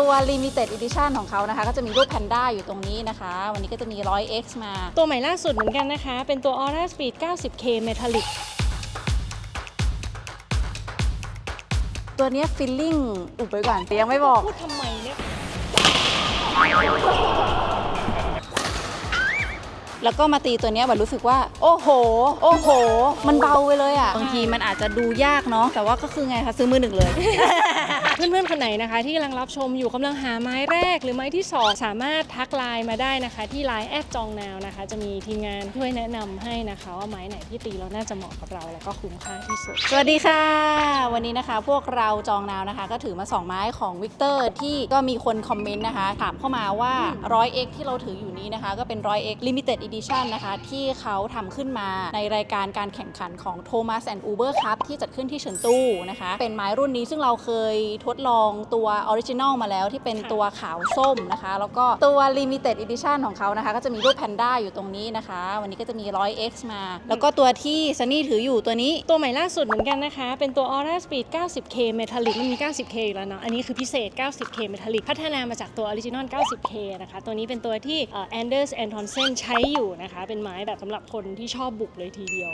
ตัว Limited Edition ของเขานะคะ ก็จะมีรูปแพนด้าอยู่ตรงนี้นะคะ วันนี้ก็จะมี 100X มา ตัวใหม่ล่าสุดเหมือนกันนะคะ เป็นตัว Aura Speed 90K Metallic ตัวเนี้ฟิลลิ่งอุบไว้ก่อนแต่ยังไม่บอก พูดทำไมเนี่ย แล้วก็มาตีตัวเนี้ยแบบรู้สึกว่า โอ้โห โอ้โห มันเบาไปเลยอะ บางทีมันอาจจะดูยากเนาะแต่ว่าก็คือไงคะซื้อมือหนึ่งเลย เพื่อนๆคนไหนนะคะ ที่กำลังรับชมอยู่กำลังหาไม้แรกหรือไม้ที่ 2 สามารถทักไลน์มาได้นะคะ ที่ไลน์แอดจองนาวนะคะ จะมีทีมงานช่วยแนะนำให้นะคะ ว่าไม้ไหนที่ตีแล้วน่าจะเหมาะกับเราแล้วก็คุ้มค่าที่สุด สวัสดีค่ะ วันนี้นะคะพวกเราจองนาวนะคะ ก็ถือมา 2 ไม้ของวิกเตอร์ที่ก็มีคนคอมเมนต์นะคะ ถามเข้ามาว่า 100x ที่เราถืออยู่นี้นะคะ ก็เป็น 100x limited edition นะคะ ที่เขาทำขึ้นมาในรายการการแข่งขันของ Thomas and Uber Cup ที่จัดขึ้นที่เฉินตู้นะคะ เป็นไม้รุ่นนี้ซึ่งเราเคยทดลองตัวออริจิน l ลมาแล้วที่เป็นตัวขาวส้มนะคะ แล้วก็ตัว limited edition ของเขานะคะ ก็จะมีรูปแพนด้าอยู่ตรงนี้นะคะ วันนี้ก็จะมี 100x มา แล้วก็ตัวที่ซันนี่ถืออยู่ตัวนี้ ตัวใหม่ล่าสุดเหมือนกันนะคะ เป็นตัว Aura Speed 90K Metallic มันมี 90K อยู่แล้วเนาะอันนี้คือพิเศษ 90K Metallic พัฒนามาจากตัว Original 90K นะคะ ตัวนี้เป็นตัวที่แอนเดอร์สแอนทอนเซนใช้อยู่นะคะ เป็นไม้แบบสำหรับคนที่ชอบบุกเลยทีเดียว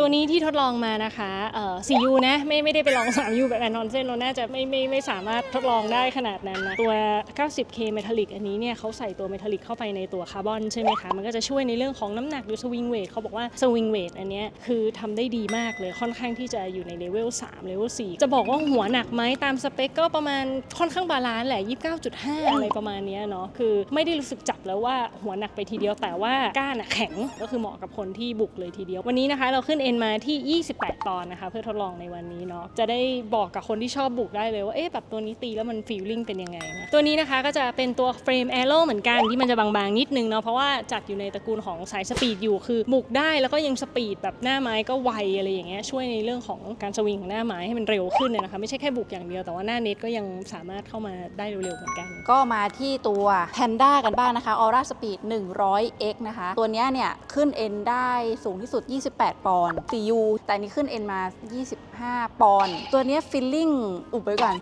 ตัวนี้ที่ทดลองมานะคะเอ่อ 4U นะไม่ไม่ได้ไปลอง 3U แบบแอนนอนเซนเราน่าจะไม่ไม่ไม่สามารถทดลองได้ขนาดนั้นนะตัว 90K Metallic อันนี้เนี่ยเขาใส่ตัว Metallic เข้าไปในตัวคาร์บอนใช่ไหมคะมันก็จะช่วยในเรื่องของน้ำหนักหรือสวิงเวทเขาบอกว่าสวิงเวทอันเนี้ยคือทำได้ดีมากเลยค่อนข้างที่จะอยู่ในเลเวล3เลเวล4จะบอกว่าหัวหนักไหมตามสเปคก็ประมาณค่อนข้างบาลานซ์แหละ 29.5 อะไรประมาณเนี้ยเนาะคือไม่ได้รู้สึกจับแล้วว่าหัวหนักไปทีเดียวแต่ว่าก้านอะแข็งก็คือเหมาะกับคนที่บุกเลยทีเดียววันนี้นะคะเราขึ้นเอ็นมาที่ 28ปอนนะคะ เพื่อทดลองในวันนี้เนาะจะได้บอกกับคนที่ชอบบุกได้เลยว่าเอ๊ะแบบตัวนี้ตีแล้วมันฟีลลิ่งเป็นยังไงนะตัวนี้นะคะก็จะเป็นตัวเฟรมแอโร่เหมือนกันที่มันจะบางๆนิดนึงเนาะเพราะว่าจัดอยู่ในตระกูลของสายสปีดอยู่คือบุกได้แล้วก็ยังสปีดแบบหน้าไม้ก็ไวอะไรอย่างเงี้ยช่วยในเรื่องของการสวิงของหน้าไม้ให้มันเร็วขึ้นเนี่ยนะคะไม่ใช่แค่บุกอย่างเดียวแต่ว่าหน้าเน็ตก็ยังสามารถเข้ามาได้เร็วๆเหมือนกัน ก็มาที่ตัว Panda กันบ้างนะคะ Aura Speed 100x นะคะ ตัวเนี้ยเนี่ยขึ้น N ได้สูงที่สุด 28 ปอนด์ 4U แต่อันนี้ขึ้น N มา 20 25ปอนด์ตัวเนี้ย feeling อุบไว้ก่อน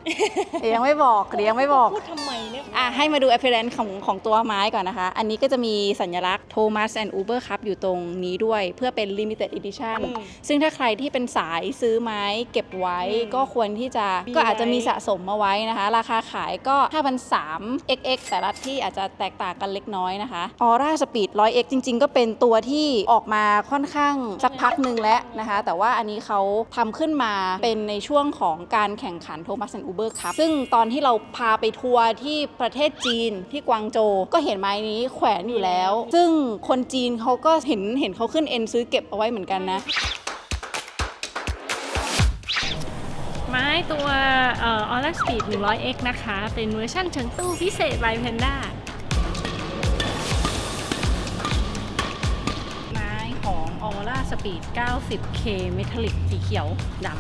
เดี๋ยวยังไม่บอกเดี๋ยวยังไม่บอก พูดทำไมเนี่ยอะให้มาดู appearance ของของตัวไม้ก่อนนะคะ อันนี้ก็จะมีสัญลักษณ์ Thomas and Uber Cup อยู่ตรงนี้ด้วย เพื่อเป็น limited edition อืม ซึ่งถ้าใครที่เป็นสายซื้อไม้เก็บไว้อืมก็ควรที่จะมีก็อาจจะมีไว้ สะสมมาไว้นะคะ ราคาขายก็5,300 xx แต่ละที่อาจจะแตกต่างกันเล็กน้อยนะคะ Aura Speed 100x จริง ๆ ก็เป็นตัวที่ออกมาค่อนข้างสักพักหนึ่งแล้วนะคะ แต่ว่าอันนี้เขาทำขึ้นมาเป็นในช่วงของการแข่งขัน Thomas and Uber Cup ซึ่งตอนที่เราพาไปทัวร์ที่ประเทศจีนที่กวางโจก็เห็นไม้นี้แขวนอยู่แล้ว ซึ่งคนจีนเขาก็เห็นเห็นเขาขึ้นเอ็นซื้อเก็บเอาไว้เหมือนกันนะ ไม้ตัวเอ่อ Aura Speed 100x นะคะ เป็นเวอร์ชันเชิงตู้พิเศษ by Panda สปีด 90K เมทัลลิกสีเขียวดำ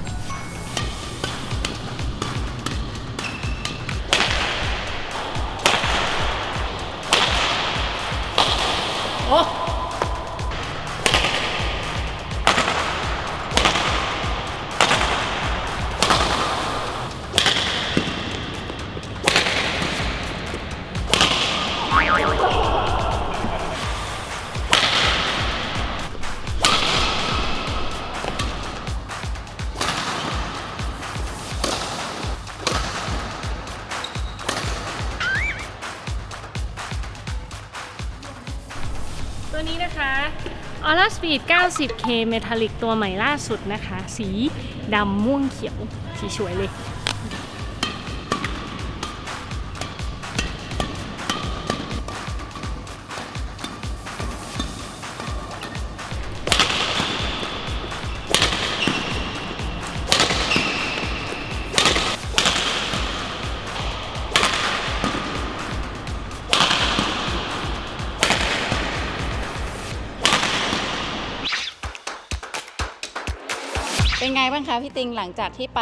哦。Oh. ตัวนี้นะคะ Aura Speed 90K Metallic ตัวใหม่ล่าสุดนะคะ สีดำม่วงเขียวสีสวยเลย นไงบ้างคะพี่ติงหลังจากที่ไป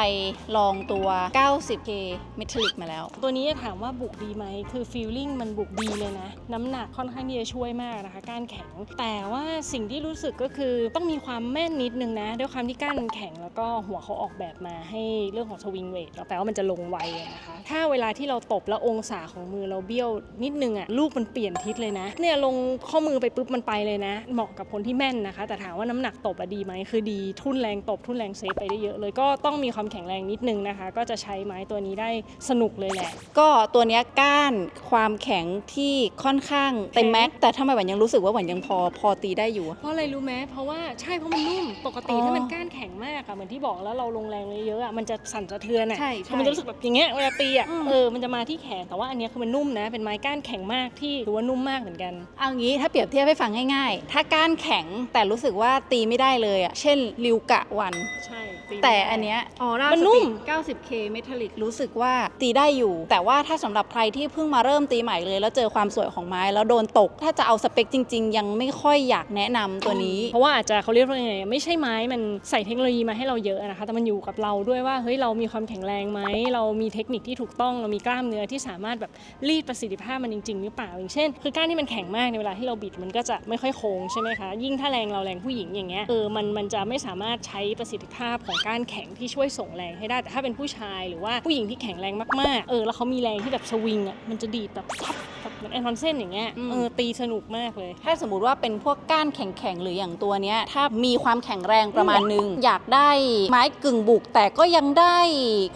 ลองตัว 90K Metallic มาแล้ว ตัวนี้จะถามว่าบุกดีไหม คือฟีลลิ่งมันบุกดีเลยนะ น้ำหนักค่อนข้างที่จะช่วยมากนะคะ ก้านแข็ง แต่ว่าสิ่งที่รู้สึกก็คือต้องมีความแม่นนิดนึงนะ ด้วยความที่ก้านแข็งแล้วก็หัวเขาออกแบบมาให้เรื่องของสวิงเวทแปลว่ามันจะลงไวนะคะ ถ้าเวลาที่เราตบแล้วองศาของมือเราเบี้ยวนิดนึงอะลูกมันเปลี่ยนทิศเลยนะ เนี่ยลงข้อมือไปปุ๊บมันไปเลยนะ เหมาะกับคนที่แม่นนะคะ แต่ถามว่าน้ำหนักตบอะดีไหมคือดี ทุ่นแรงตบทุ่นแรงเซฟไปได้เยอะเลย ก็ต้องมีความแข็งแรงนิดนึงนะคะ ก็จะใช้ไม้ตัวนี้ได้สนุกเลยแหละ ก็ตัวเนี้ยก้านความแข็งที่ค่อนข้างเต็มแม็กซ์แต่ทำไมหวันยังรู้สึกว่าหวันยังพอพอตีได้อยู่อะ เพราะอะไรรู้ไหมเพราะว่าใช่เพราะมันนุ่มปกติอ๋อถ้ามันก้านแข็งมากอะเหมือนที่บอกแล้วเราลงแรงเยอะๆอะมันจะสั่นสะเทือนอะใช่ใช่มันจะรู้สึกแบบอย่างเงี้ยเวลาตีอะอืม เออมันจะมาที่แขนแต่ว่าอันเนี้ยคือมันนุ่มนะ เป็นไม้ก้านแข็งมากที่ถือว่านุ่มมากเหมือนกัน เอางี้ถ้าเปรียบเทียบให้ฟังง่ายๆ ถ้าก้านแข็งแต่รู้สึกว่าตีไม่ได้เลยอะเช่นริวกะวัน ใช่ไม่แต่ได้อันเนี้ยออร่ามันนุ่ม 90K Metallic รู้สึกว่าตีได้อยู่ แต่ว่าถ้าสำหรับใครที่เพิ่งมาเริ่มตีใหม่เลย แล้วเจอความสวยของไม้แล้วโดนตก ถ้าจะเอาสเปคจริง ๆ ยังไม่ค่อยอยากแนะนำตัวนี้ เพราะว่าอาจจะเขาเรียกว่าไงไม่ใช่ไม้มันใส่เทคโนโลยีมาให้เราเยอะนะคะ แต่มันอยู่กับเราด้วยว่าเฮ้ยเรามีความแข็งแรงไหมเรามีเทคนิคที่ถูกต้องเรามีกล้ามเนื้อที่สามารถแบบรีดประสิทธิภาพมันจริงๆหรือเปล่าอย่างเช่น คือก้านที่มันแข็งมากในเวลาที่เราบิดมันก็จะไม่ค่อยโค้งใช่ไหมคะยิ่งถ้าแรงเราแรงผู้หญิงอย่างเงี้ยเออมันมันจะไม่สามารถใช้ประสิทธิภาพของก้านแข็งที่ช่วยส่งแรงให้ได้แต่ถ้าเป็นผู้ชายหรือว่าผู้หญิงที่แข็งแรงมากๆ เออแล้วเขามีแรงที่แบบสวิงอะมันจะดีดแบบพับ มือนแอนทอนเซนอย่างเงี้ยอืมเออตีสนุกมากเลย ถ้าสมมติว่าเป็นพวกก้านแข็งๆ หรืออย่างตัวเนี้ย ถ้ามีความแข็งแรงประมาณนึง อยากได้ไม้กึ่งบุก แต่ก็ยังได้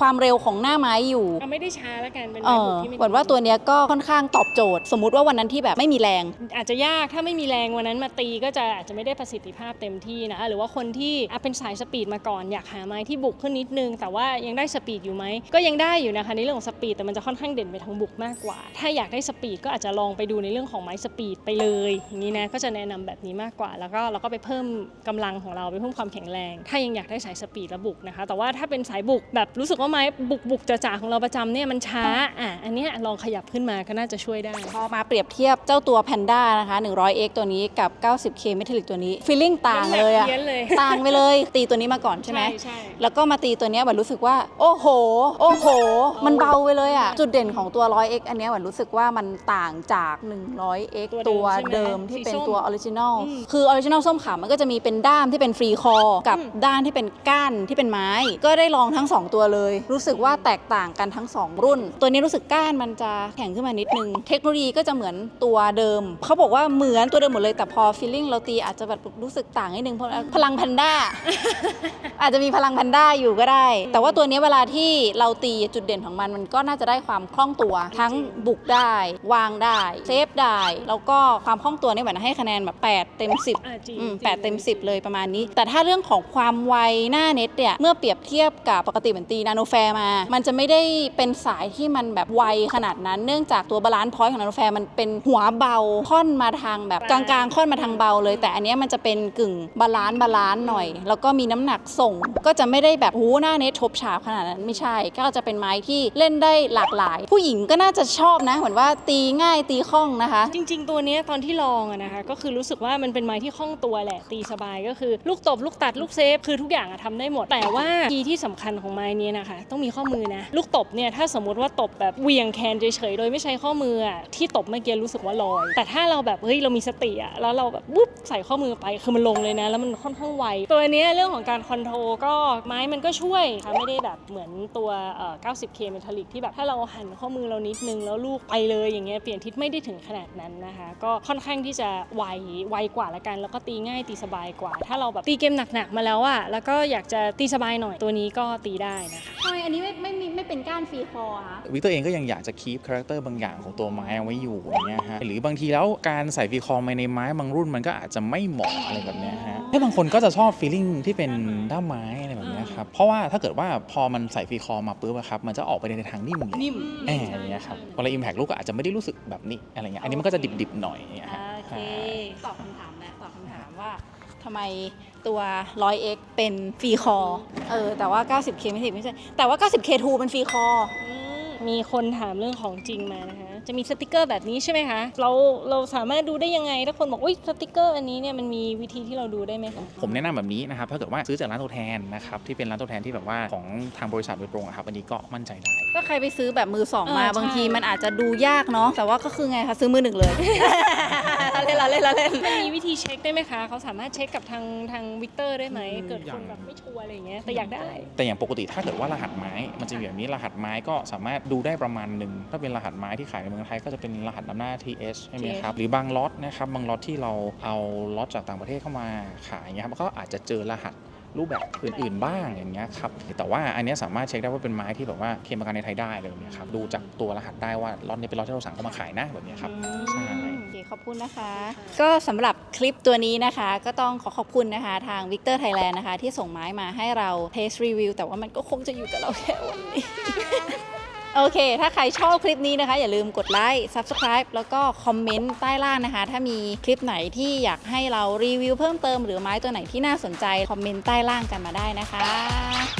ความเร็วของหน้าไม้อยู่ เอาไม่ได้ช้าแล้วกัน เป็นเอไม้อบุกที่ไม่หวันว่าตัวเนี้ยก็ค่อนข้างตอบโจทย์ สมมุติว่าวันนั้นที่แบบไม่มีแรง อาจจะยากถ้าไม่มีแรงวันนั้นมาตีก็จะอาจจะไม่ได้ประสิทธิภาพเต็มที่นะ หรือว่าคนที่อะเป็นสายสปีดมาก่อน อยากหาไม้ที่บุกขึ้นนิดนึง แต่ว่ายังได้สปีดอยู่ไหมก็ยังได้อยู่นะคะในเรื่องของสปีดแต่มันจะค่อนข้างเด่นไปทางบุกมากกว่า ถ้าอยากได้สปีดก็อาจจะลองไปดูในเรื่องของไม้สปีดไปเลยอย่างนี้นะก็จะแนะนำแบบนี้มากกว่า แล้วก็เราก็ไปเพิ่มกำลังของเราไปเพิ่มความแข็งแรง ถ้ายังอยากได้สายสปีดและบุกนะคะ แต่ว่าถ้าเป็นสายบุกแบบรู้สึกว่าไม้บุกบุกจ๋าๆของเราประจำเนี่ยมันช้าอะอันเนี้ยลองขยับขึ้นมาก็น่าจะช่วยได้พอมาเปรียบเทียบเจ้าตัว Panda นะคะ 100x ตัวนี้กับ 90k Metallic ตัวนี้ฟีลลิ่งต่างเลยอะเพี้ยนเลยต่างไปเลย ตีตัวนี้มาก่อนใช่ไหมใช่แล้วก็มาตีตัวเนี้ยหวันรู้สึกว่า โอ้โห โอ้โห มันเบาไปเลยอะจุดเด่นของตัว 100x อันเนี้ยหวันรู้สึกว่ามันต่างจาก 100x ตัตัววเดิเดิมมใช่ไหมที่เป็นสีส้มตัวออริจินอลอืมคือออริจินอลส้มขาวมันก็จะมีเป็นด้ามที่เป็นฟรีคอร์กับอืมด้านที่เป็นก้านที่เป็นไม้ ก็ได้ลองทั้ง 2 ตัวเลย รู้สึกว่าแตกต่างกันทั้ง 2 รุ่น ตัวนี้รู้สึกก้านมันจะแข็งขึ้นมานิดนึง เทคโนโลยีก็จะเหมือนตัวเดิม เขาบอกว่าเหมือนตัวเดิมหมดเลยแต่พอฟีลลิ่งเราตีอาจจะแบบรู้สึกต่างนิดนึงเพราะพลังแพนด้าอาจจะมีพลังแพนด้าอยู่ก็ได้ แต่ว่าตัวเนี้ยเวลาที่เราตีจุดเด่นของมันมันก็น่าจะได้ความคล่องตัว ทั้งบุกได้วางได้เซฟได้ แล้วก็ความคล่องตัวเนี่ยเหมือนให้คะแนนแบบ8เต็ม 10อะจริงอืมจริง แปดเต็ม 10 เลยประมาณนี้ แต่ถ้าเรื่องของความไวหน้าเน็ตเนี่ย เมื่อเปรียบเทียบกับปกติเหมือนตีนาโนแฟร์มา มันจะไม่ได้เป็นสายที่มันแบบไวขนาดนั้น เนื่องจากตัวบาลานซ์พอยต์ของนาโนแฟร์มันเป็นหัวเบา ค่อนมาทางแบบกลางๆ ค่อนมาทางเบาเลย แต่อันเนี้ยมันจะเป็นกึ่งบาลานซ์บาลานซ์หน่อย แล้วก็มีน้ำหนักส่ง ก็จะไม่ได้แบบหูหน้าเน็ตทบฉาบขนาดนั้นไม่ใช่ ก็จะเป็นไม้ที่เล่นได้หลากหลาย ผู้หญิงก็น่าจะชอบนะเหมือนว่าตีง่ายตีคล่องนะคะ จริง ๆ ตัวเนี้ยตอนที่ลองอะนะคะก็คือรู้สึกว่ามันเป็นไม้ที่คล่องตัวแหละตีสบายก็คือ ลูกตบลูกตัดลูกเซฟคือทุกอย่างอะทำได้หมด แต่ว่าคีย์ที่สำคัญของไม้เนี้ยนะคะ ต้องมีข้อมือนะ ลูกตบเนี่ยถ้าสมมติว่าตบแบบเหวียงแคนเฉยๆโดยไม่ใช้ข้อมืออะที่ตบเมื่อกี้รู้สึกว่าลอย แต่ถ้าเราแบบเฮ้ยเรามีสติอะแล้วเราแบบวุ๊บใส่ข้อมือไปคือมันลงเลยนะ แล้วมันค่อนข้างไวตัวเนี้ยเรื่องของการคอนโทรลก็ไม้มันก็ช่วยค่ะไม่ได้แบบเหมือนตัวเอ่อ 90K Metallic ที่แบบถ้าเราหันข้อมือเรานิดนึงแล้วลูกไปเลยอย่างเงี้ยลี่ยนทิศไม่ได้ถึงขนาดนั้นนะคะ ก็ค่อนข้างที่จะไวไวกว่าละกัน แล้วก็ตีง่ายตีสบายกว่า ถ้าเราแบบตีเกมหนักๆมาแล้วอะแล้วก็อยากจะตีสบายหน่อยตัวนี้ก็ตีได้นะคะทำไมอันนี้ไม่ไม่มีไม่เป็นก้านฟรีคอร์คะวิกเตอร์เองก็ยังอยากจะคีปคาแรคเตอร์บางอย่างของตัวไม้เอาไว้อยู่อย่างเงี้ยฮะหรือบางทีแล้วการใส่ฟีคอร์มาในไม้บางรุ่นมันก็อาจจะไม่เหมาะอะไรแบบเนี้ยฮะ ให้บางคนก็จะชอบฟีลลิ่งที่เป็นด้ามไม้อะไรแบบเนี้ยครับ เพราะว่าถ้าเกิดว่าพอมันใส่ฟีคอร์มาปุ๊บอะครับมันจะออกไปในทางนิ่มเลยนิ่มแอบอย่างเงี้ยครับเวลาอิมแพกลูกก็อาจจะไม่ได้รู้สึกแบบนี้อะไรเงี้ยอันนี้มันก็จะดิบๆหน่อยอย่างเงี้ยฮะโอเคตอบคำถามแล้วตอบคำถามว่าทำไมตัว 100x เป็นฟรีคอร์เออ แต่ว่า 90k ไม่ใช่ไม่ใช่ แต่ว่า 90k 2 เป็นฟรีคอร์อื มมีคนถามเรื่องของจริงมานะคะจะมีสติกเกอร์แบบนี้ใช่ไหมคะเราเราสามารถดูได้ยังไงถ้าคนบอกอุ้ยสติกเกอร์อันนี้เนี่ยมันมีวิธีที่เราดูได้ไหมคะผมแนะนำแบบนี้นะครับถ้าเกิดว่าซื้อจากร้านตัวแทนนะครับที่เป็นร้านตัวแทนที่แบบว่าของทางบริษัทโดยตรงอะครับอันนี้ก็มั่นใจได้ก็ใครไปซื้อแบบมือสองมาเออใช่บางทีมันอาจจะดูยากเนาะแต่ว่าก็คือไงคะซื้อมือหนึ่งเลย เล่นละเล่นละเล่น มันมีวิธีเช็คได้ไหมคะ เขาสามารถเช็คกับทางทางวิกเตอร์ได้ไหมอืมเกิดอคย่างนแบบไม่ชัวร์อะไรอย่างเงี้ย แต่อยากได้ แต่อย่างปกติถ้าเกิดว่ารหัสไม้ มันจะมีแบบนี้รหัสไม้ก็สามารถดูได้ประมาณหนึ่งถ้าเป็นรหัสไม้ที่ขายในเมืองไทยก็จะเป็นรหัสนำหน้า TH ใช่ไหมครับ หรือบางล็อตนะครับบางล็อตที่เราเอาล็อตจากต่างประเทศเข้ามาขายเงี้ยครับก็อาจจะเจอรหัส รูปแบบอื่นๆบ้างอย่างเงี้ยครับแต่ว่าอันเนี้ยสามารถเช็คได้ว่าเป็นไม้ที่แบบว่าเคลมประกันในไทยได้เลยเนี่ยครับดูจากตัวรหัสได้ว่าล็อตนี้เป็นล็อตที่เราสั่งเข้ามาขายนะแบบเนี้ยครับใช่โอเคขอบคุณนะคะ ก็สำหรับคลิปตัวนี้นะคะ ก็ต้องขอขอบคุณนะคะทาง Victor Thailand นะคะ ที่ส่งไม้มาให้เราเทสรีวิวแต่ว่ามันก็คงจะอยู่กับเราแค่วันนี้ โอเค ถ้าใครชอบคลิปนี้นะคะ อย่าลืมกดไลค์ Subscribe แล้วก็คอมเมนต์ใต้ล่างนะคะ ถ้ามีคลิปไหนที่อยากให้เรารีวิวเพิ่มเติมหรือไม้ตัวไหนที่น่าสนใจ คอมเมนต์ใต้ล่างกันมาได้นะคะ